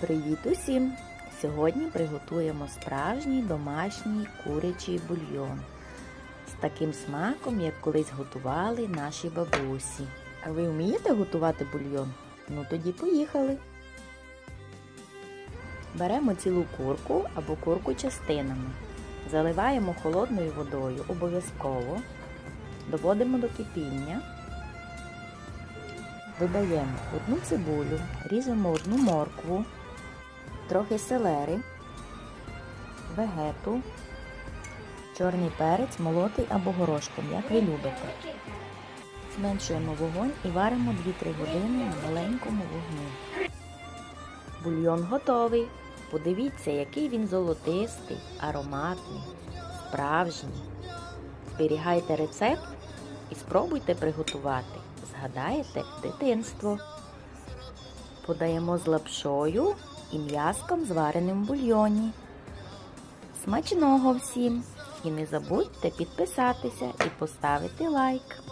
Привіт усім! Сьогодні приготуємо справжній домашній курячий бульйон з таким смаком, як колись готували наші бабусі. А ви вмієте готувати бульйон? Ну тоді поїхали. Беремо цілу курку або курку частинами. Заливаємо холодною водою обов'язково. Доводимо до кипіння. Додаємо одну цибулю, ріжемо одну моркву, трохи селери, вегету, чорний перець, молотий або горошком, як ви любите. Зменшуємо вогонь і варимо 2-3 години на маленькому вогні. Бульйон готовий. Подивіться, який він золотистий, ароматний, справжній. Зберігайте рецепт і спробуйте приготувати. Згадаєте дитинство. Подаємо з лапшою і м'язком звареним в бульйоні. Смачного всім! І не забудьте підписатися і поставити лайк.